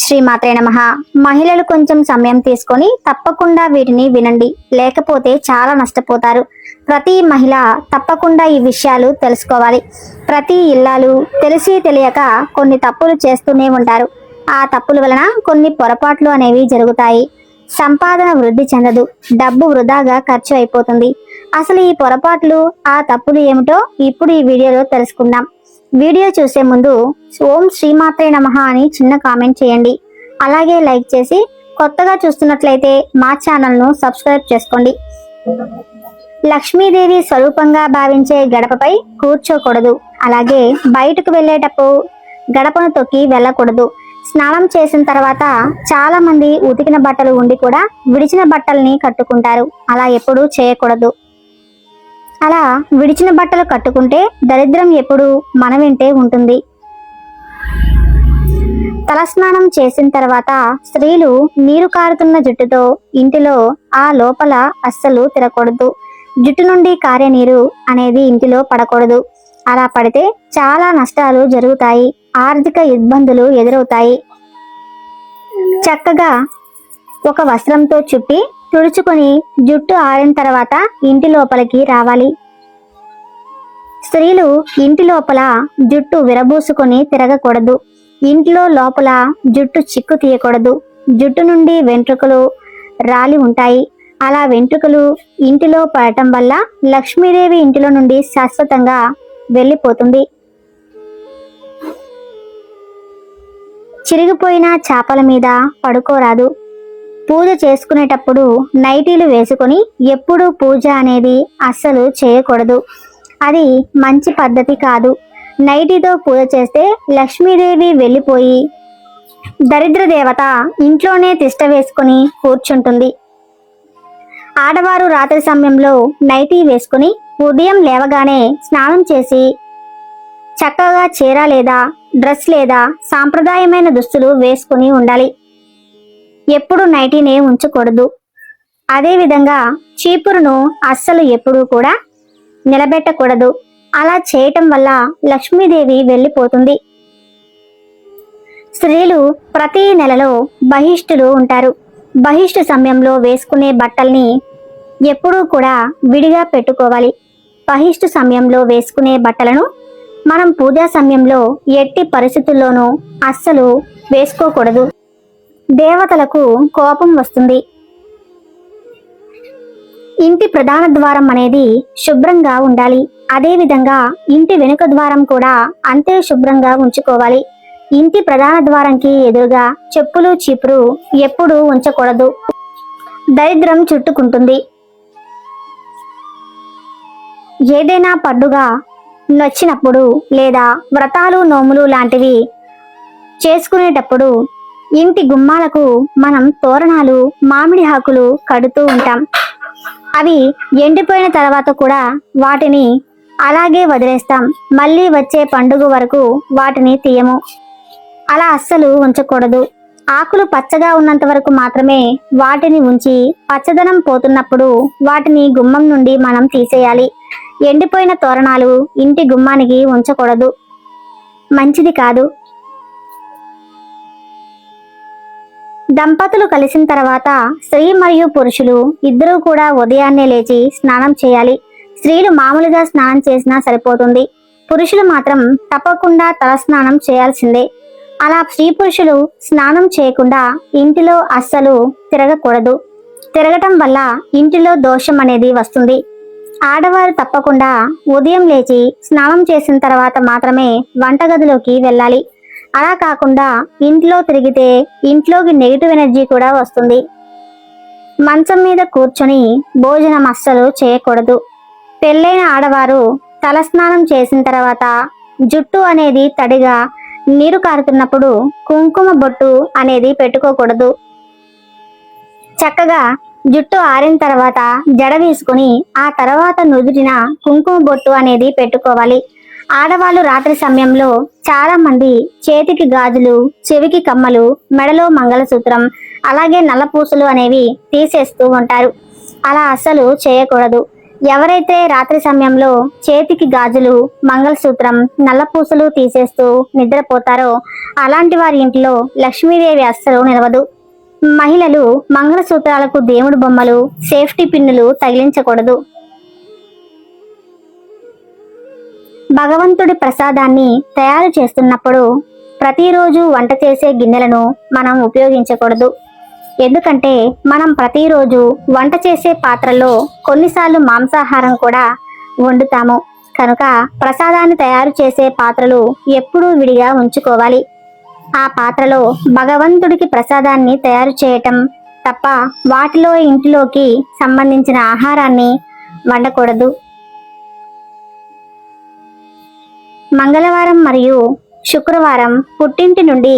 శ్రీమాత్రే నమ. మహిళలు కొంచెం సమయం తీసుకొని తప్పకుండా వీటిని వినండి. లేకపోతే చాలా నష్టపోతారు. ప్రతి మహిళ తప్పకుండా ఈ విషయాలు తెలుసుకోవాలి. ప్రతి ఇల్లాలు తెలిసి తెలియక కొన్ని తప్పులు చేస్తూనే ఉంటారు. ఆ తప్పుల వలన కొన్ని పొరపాట్లు అనేవి జరుగుతాయి. సంపాదన వృద్ధి చెందదు. డబ్బు వృధాగా ఖర్చు అయిపోతుంది. అసలు ఈ పొరపాట్లు ఆ తప్పులు ఏమిటో ఇప్పుడు ఈ వీడియోలో తెలుసుకుందాం. వీడియో చూసే ముందు ఓం శ్రీమాత్రే నమ అని చిన్న కామెంట్ చేయండి. అలాగే లైక్ చేసి కొత్తగా చూస్తున్నట్లయితే మా ఛానల్ను సబ్స్క్రైబ్ చేసుకోండి. లక్ష్మీదేవి స్వరూపంగా భావించే గడపపై కూర్చోకూడదు. అలాగే బయటకు వెళ్ళేటప్పుడు గడపను తొక్కి వెళ్ళకూడదు. స్నానం చేసిన తర్వాత చాలా మంది ఉతికిన బట్టలు ఉండి కూడా విడిచిన బట్టల్ని కట్టుకుంటారు. అలా ఎప్పుడూ చేయకూడదు. అలా విడిచిన బట్టలు కట్టుకుంటే దరిద్రం ఎప్పుడూ మన వెంటే ఉంటుంది. తలస్నానం చేసిన తర్వాత స్త్రీలు నీరు కారుతున్న జుట్టుతో ఇంటిలో ఆ లోపల అస్సలు తిరగకూడదు. జుట్టు నుండి కారే నీరు అనేది ఇంటిలో పడకూడదు. అలా పడితే చాలా నష్టాలు జరుగుతాయి. ఆర్థిక ఇబ్బందులు ఎదురవుతాయి. చక్కగా ఒక వస్త్రంతో చుట్టి తుడుచుకొని జుట్టు ఆరిన తర్వాత ఇంటి లోపలికి రావాలి. స్త్రీలు ఇంటి లోపల జుట్టు విరబూసుకొని తిరగకూడదు. ఇంట్లో లోపల జుట్టు చిక్కు తీయకూడదు. జుట్టు నుండి వెంట్రుకలు రాలి ఉంటాయి. అలా వెంట్రుకలు ఇంటిలో పడటం వల్ల లక్ష్మీదేవి ఇంటిలో నుండి శాశ్వతంగా వెళ్ళిపోతుంది. చిరిగిపోయిన చేపల మీద పడుకోరాదు. పూజ చేసుకునేటప్పుడు నైటీలు వేసుకొని ఎప్పుడు పూజ అనేది అస్సలు చేయకూడదు. అది మంచి పద్ధతి కాదు. నైటీతో పూజ చేస్తే లక్ష్మీదేవి వెళ్ళిపోయి దరిద్ర దేవత ఇంట్లోనే తిష్ట వేసుకుని కూర్చుంటుంది. ఆడవారు రాత్రి సమయంలో నైటీ వేసుకుని ఉదయం లేవగానే స్నానం చేసి చక్కగా చీర లేదా డ్రెస్ లేదా సాంప్రదాయమైన దుస్తులు వేసుకుని ఉండాలి. ఎప్పుడు నైటీనే ఉంచకూడదు. అదేవిధంగా చీపురును అస్సలు ఎప్పుడూ కూడా నిలబెట్టకూడదు. అలా చేయటం వల్ల లక్ష్మీదేవి వెళ్ళిపోతుంది. స్త్రీలు ప్రతి నెలలో బహిష్ఠులు ఉంటారు. బహిష్ఠ సమయంలో వేసుకునే బట్టల్ని ఎప్పుడూ కూడా విడిగా పెట్టుకోవాలి. బహిష్ఠ సమయంలో వేసుకునే బట్టలను మనం పూజా సమయంలో ఎట్టి పరిస్థితుల్లోనూ అస్సలు వేసుకోకూడదు. దేవతలకు కోపం వస్తుంది. ఇంటి ప్రధాన ద్వారం అనేది శుభ్రంగా ఉండాలి. అదేవిధంగా ఇంటి వెనుక ద్వారం కూడా అంతే శుభ్రంగా ఉంచుకోవాలి. ఇంటి ప్రధాన ద్వారంకి ఎదురుగా చెప్పులు చీపురు ఎప్పుడూ ఉంచకూడదు. దరిద్రం చుట్టుకుంటుంది. ఏదైనా పండుగ నచ్చినప్పుడు లేదా వ్రతాలు నోములు లాంటివి చేసుకునేటప్పుడు ఇంటి గుమ్మాలకు మనం తోరణాలు మామిడి ఆకులు కడుతూ ఉంటాం. అవి ఎండిపోయిన తర్వాత కూడా వాటిని అలాగే వదిలేస్తాం. మళ్ళీ వచ్చే పండుగ వరకు వాటిని తీయము. అలా అస్సలు ఉంచకూడదు. ఆకులు పచ్చగా ఉన్నంత వరకు మాత్రమే వాటిని ఉంచి పచ్చదనం పోతున్నప్పుడు వాటిని గుమ్మం నుండి మనం తీసేయాలి. ఎండిపోయిన తోరణాలు ఇంటి గుమ్మానికి ఉంచకూడదు. మంచిది కాదు. దంపతులు కలిసిన తర్వాత స్త్రీ మరియు పురుషులు ఇద్దరూ కూడా ఉదయాన్నే లేచి స్నానం చేయాలి. స్త్రీలు మామూలుగా స్నానం చేసినా సరిపోతుంది. పురుషులు మాత్రం తప్పకుండా తల స్నానం చేయాల్సిందే. అలా స్త్రీ పురుషులు స్నానం చేయకుండా ఇంటిలో అస్సలు తిరగకూడదు. తిరగటం వల్ల ఇంటిలో దోషం అనేది వస్తుంది. ఆడవారు తప్పకుండా ఉదయం లేచి స్నానం చేసిన తర్వాత మాత్రమే వంటగదిలోకి వెళ్ళాలి. అలా కాకుండా ఇంట్లో తిరిగితే ఇంట్లోకి నెగిటివ్ ఎనర్జీ కూడా వస్తుంది. మంచం మీద కూర్చొని భోజనం అస్సలు చేయకూడదు. పెళ్ళైన ఆడవారు తలస్నానం చేసిన తర్వాత జుట్టు అనేది తడిగా నీరు కారుతున్నప్పుడు కుంకుమ బొట్టు అనేది పెట్టుకోకూడదు. చక్కగా జుట్టు ఆరిన తర్వాత జడ వేసుకుని ఆ తర్వాత నుదిరిన కుంకుమ బొట్టు అనేది పెట్టుకోవాలి. ఆడవాళ్ళు రాత్రి సమయంలో చాలా మంది చేతికి గాజులు చెవికి కమ్మలు మెడలో మంగళసూత్రం అలాగే నల్లపూసలు అనేవి తీసేస్తూ ఉంటారు. అలా అస్సలు చేయకూడదు. ఎవరైతే రాత్రి సమయంలో చేతికి గాజులు మంగళసూత్రం నల్లపూసలు తీసేస్తూ నిద్రపోతారో అలాంటి వారి ఇంట్లో లక్ష్మీదేవి అస్సలు నిలవదు. మహిళలు మంగళసూత్రాలకు దేవుడు బొమ్మలు సేఫ్టీ పిన్నులు తగిలించకూడదు. భగవంతుడి ప్రసాదాన్ని తయారు చేస్తున్నప్పుడు ప్రతిరోజు వంట చేసే గిన్నెలను మనం ఉపయోగించకూడదు. ఎందుకంటే మనం ప్రతిరోజు వంట చేసే పాత్రలో కొన్నిసార్లు మాంసాహారం కూడా వండుతాము. కనుక ప్రసాదాన్ని తయారు చేసే పాత్రలు ఎప్పుడూ విడిగా ఉంచుకోవాలి. ఆ పాత్రలో భగవంతుడికి ప్రసాదాన్ని తయారు చేయటం తప్ప వాటిలో ఇంటిలోకి సంబంధించిన ఆహారాన్ని వండకూడదు. మంగళవారం మరియు శుక్రవారం పుట్టింటి నుండి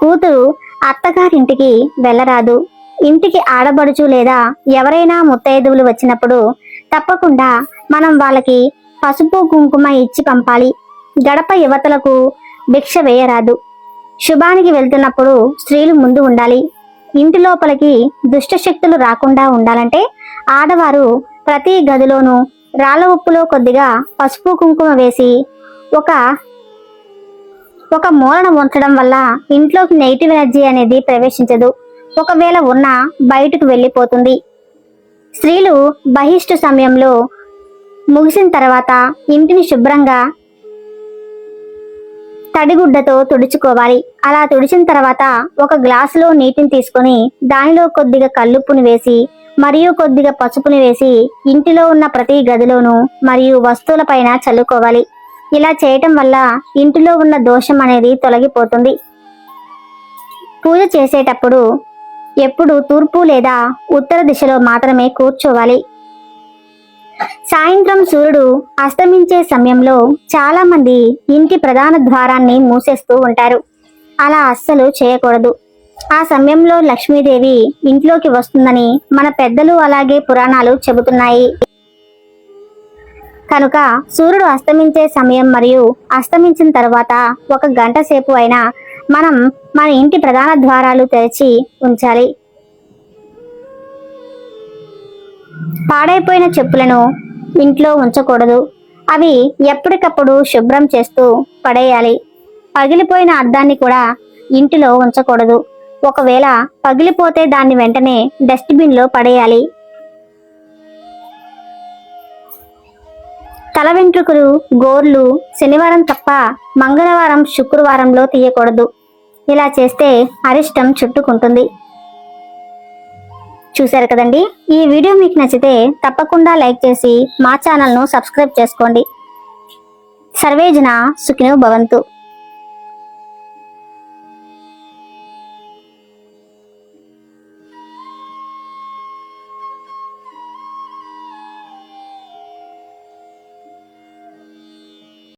కూతురు అత్తగారింటికి వెళ్ళరాదు. ఇంటికి ఆడబడుచు లేదా ఎవరైనా ముత్తైదువులు వచ్చినప్పుడు తప్పకుండా మనం వాళ్ళకి పసుపు కుంకుమ ఇచ్చి పంపాలి. గడప యువతలకు భిక్ష వేయరాదు. శుభానికి వెళ్తున్నప్పుడు స్త్రీలు ముందు ఉండాలి. ఇంటి లోపలికి దుష్ట శక్తులు రాకుండా ఉండాలంటే ఆడవారు ప్రతి గదిలోనూ రాళ్ళ ఉప్పులో కొద్దిగా పసుపు కుంకుమ వేసి ఒక ఒక మూలన ఉంచడం వల్ల ఇంట్లోకి నెగిటివ్ ఎనర్జీ అనేది ప్రవేశించదు. ఒకవేళ ఉన్నా బయటకు వెళ్ళిపోతుంది. స్త్రీలు బహిష్టు సమయంలో ముగిసిన తర్వాత ఇంటిని శుభ్రంగా తడిగుడ్డతో తుడుచుకోవాలి. అలా తుడిచిన తర్వాత ఒక గ్లాసులో నీటిని తీసుకొని దానిలో కొద్దిగా కల్లుప్పుని వేసి మరియు కొద్దిగా పసుపుని వేసి ఇంటిలో ఉన్న ప్రతి గదిలోనూ మరియు వస్తువులపైన చల్లుకోవాలి. ఇలా చేయటం వల్ల ఇంటిలో ఉన్న దోషం అనేది తొలగిపోతుంది. పూజ చేసేటప్పుడు ఎప్పుడు తూర్పు లేదా ఉత్తర దిశలో మాత్రమే కూర్చోవాలి. సాయంత్రం సూర్యుడు అస్తమించే సమయంలో చాలా మంది ఇంటి ప్రధాన ద్వారాన్ని మూసేస్తూ ఉంటారు. అలా అస్సలు చేయకూడదు. ఆ సమయంలో లక్ష్మీదేవి ఇంట్లోకి వస్తుందని మన పెద్దలు అలాగే పురాణాలు చెబుతున్నాయి. కనుక సూర్యుడు అస్తమించే సమయం మరియు అస్తమించిన తర్వాత ఒక గంట సేపు అయినా మనం మన ఇంటి ప్రధాన ద్వారాలు తెరిచి ఉంచాలి. పాడైపోయిన చెప్పులను ఇంట్లో ఉంచకూడదు. అవి ఎప్పటికప్పుడు శుభ్రం చేస్తూ పడేయాలి. పగిలిపోయిన అద్దాన్ని కూడా ఇంటిలో ఉంచకూడదు. ఒకవేళ పగిలిపోతే దాన్ని వెంటనే డస్ట్బిన్లో పడేయాలి. తల వెంట్రుకలు గోర్లు శనివారం తప్ప మంగళవారం శుక్రవారంలో తీయకూడదు. ఇలా చేస్తే అరిష్టం చుట్టుకుంటుంది. చూశారు కదండి? ఈ వీడియో మీకు నచ్చితే తప్పకుండా లైక్ చేసి మా ఛానల్ను సబ్స్క్రైబ్ చేసుకోండి. సర్వేజన సుఖినో భవంతు.